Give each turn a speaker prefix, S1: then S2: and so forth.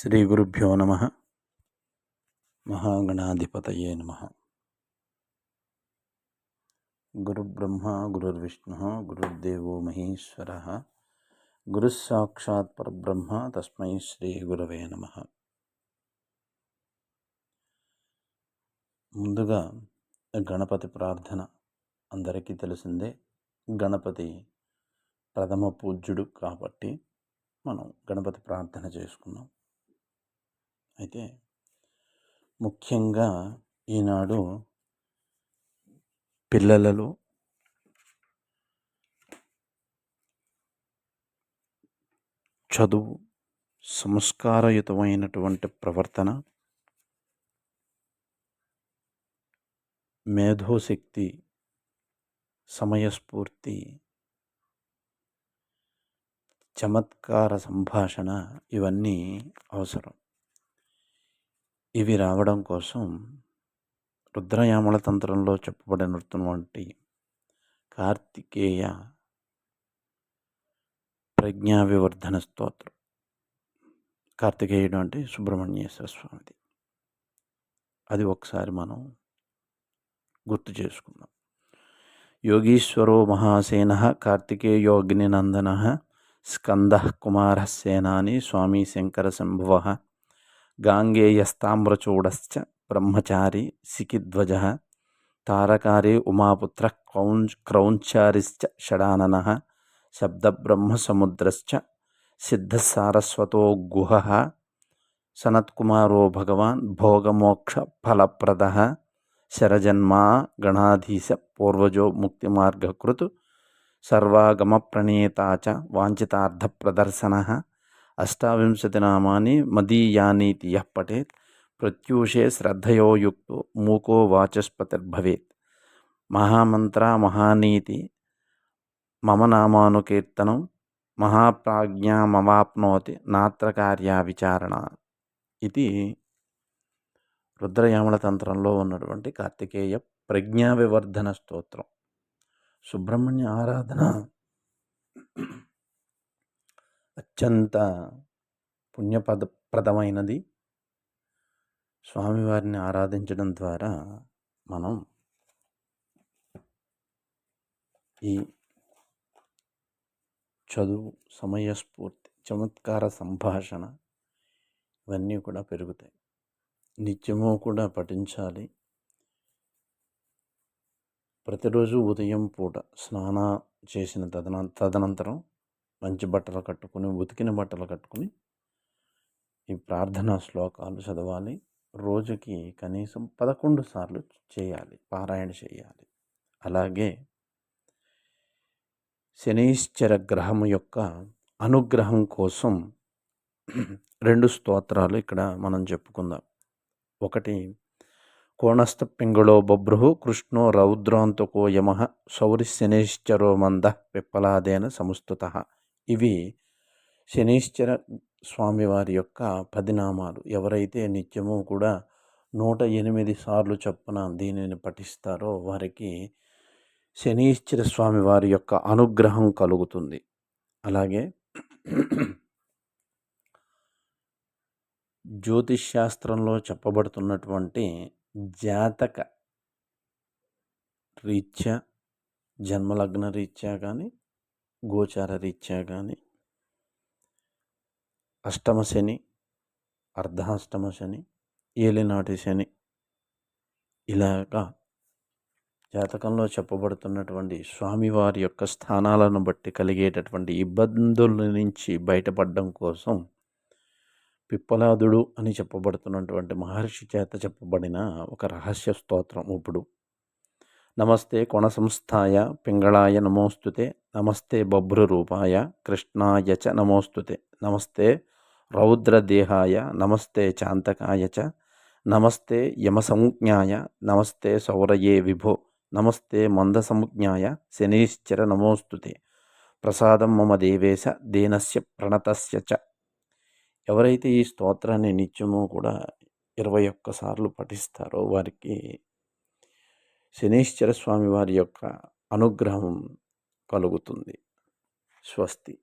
S1: శ్రీ గురుభ్యో నమ. మహాగణాధిపతయే నమ. గురుబ్రహ్మ గురుర్విష్ణు గురుర్దేవో మహేశ్వర గురుస్సాక్షాత్ పరబ్రహ్మ తస్మై శ్రీ గురవే నమ. ముందుగా గణపతి ప్రార్థన. అందరికీ తెలిసిందే గణపతి ప్రథమ పూజ్యుడు కాబట్టి మనం గణపతి ప్రార్థన చేసుకున్నాం. అయితే ముఖ్యంగా ఈనాడు పిల్లలలో చదువు సంస్కారయుతమైనటువంటి ప్రవర్తన మేధోశక్తి సమయస్ఫూర్తి చమత్కార సంభాషణ ఇవన్నీ అవసరం. ఇవి రావడం కోసం రుద్రయామల తంత్రంలో చెప్పబడినటువంటి కార్తికేయ ప్రజ్ఞా వివర్ధన స్తోత్రం. కార్తికేయుడు అంటే సుబ్రహ్మణ్యేశ్వర స్వామిది. అది ఒకసారి మనం గుర్తు చేసుకుందాం. యోగీశ్వరో మహాసేన కార్తికేయోగ్నినందన స్కంద కుమార సేనాని స్వామి శంకర శంభువ गाङ्गेयस्ताम्रचूडश्च ब्रह्मचारी सिकिध्वजः तारकारे उमापुत्रः क्रौञ्च क्रौञ्चारिश्च षडाननः, शब्दब्रह्मसमुद्रश्च सिद्धसारस्वतो गुहः, सनत्कुमारो भगवान् भोगमोक्षफलप्रदः, शरजन्मा गणाधीश पूर्वजो मुक्तिमार्गकृत सर्वागम प्रणेता च वाञ्छितार्थप्रदर्शनः అష్టావింశతినామాని మదీయానీతి యః పఠేత్ ప్రత్యూషే శ్రద్ధయో యుక్తో మూకో వాచస్పతిర్భవేత్. మహామంత్ర మహానీతి మమ నామానుకీర్తనం మహాప్రాజ్ఞామవాప్నోతి నాత్ర కార్య విచారణ ఇది రుద్రయామల తంత్రంలో ఉన్నటువంటి కార్తికేయ ప్రజ్ఞా వివర్ధన స్తోత్రం. సుబ్రహ్మణ్య ఆరాధన. అత్యంత పుణ్యపద ప్రదమైనది. స్వామివారిని ఆరాధించడం ద్వారా మనం ఈ చదువు సమయస్ఫూర్తి చమత్కార సంభాషణ ఇవన్నీ కూడా పెరుగుతాయి. నిత్యము కూడా పఠించాలి. ప్రతిరోజు ఉదయం పూట స్నాన చేసిన తదన తదనంతరం మంచి బట్టలు కట్టుకుని ఉతికిన బట్టలు కట్టుకుని ఈ ప్రార్థనా శ్లోకాలు చదవాలి. రోజుకి కనీసం పదకొండు సార్లు చేయాలి పారాయణ చేయాలి. అలాగే శనీశ్చర గ్రహం యొక్క అనుగ్రహం కోసం రెండు స్తోత్రాలు ఇక్కడ మనం చెప్పుకుందాం. ఒకటి కోణస్థ పింగళో బభ్రుహు కృష్ణో రౌద్రాంతకో యమ శౌరి శనైశ్చరో మంద పిప్పలాదేన సంస్థుత ఇవి శనీశ్వర స్వామివారి యొక్క పదినామాలు. ఎవరైతే నిత్యము కూడా నూట ఎనిమిది సార్లు చొప్పున దీనిని పఠిస్తారో వారికి శనీశ్వర స్వామి వారి యొక్క అనుగ్రహం కలుగుతుంది. అలాగే జ్యోతిష్ శాస్త్రంలో చెప్పబడుతున్నటువంటి జాతక రీత్యా జన్మలగ్న రీత్యా కానీ గోచార రీత్యా కానీ అష్టమ శని అర్ధాష్టమ శని ఏలినాటి శని ఇలాగా జాతకంలో చెప్పబడుతున్నటువంటి స్వామివారి యొక్క స్థానాలను బట్టి కలిగేటటువంటి ఇబ్బందుల నుంచి బయటపడడం కోసం పిప్పలాదుడు అని చెప్పబడుతున్నటువంటి మహర్షి చేత చెప్పబడిన ఒక రహస్య స్తోత్రం ఇప్పుడు. నమస్తే కొణసంస్థాయ పింగళాయ నమోస్తుతే నమస్తే బభ్రురూపాయ కృష్ణాయ చ నమోస్తుతే నమస్తే రౌద్రదేహాయ నమస్తే చాంతకాయ చ నమస్తే యమసంజ్ఞాయ నమస్తే సౌరయే విభో నమస్తే మందసంజ్ఞాయ శనీశ్చర నమోస్తుతే ప్రసాదం మమ దేవేశ దీనస్య ప్రణతస్య చ. ఎవరైతే ఈ స్తోత్రాన్ని నిత్యము కూడా ఇరవై ఒక్కసార్లు పఠిస్తారో వారికి శనీశ్వర స్వామి వారి యొక్క అనుగ్రహం కలుగుతుంది. స్వస్తి.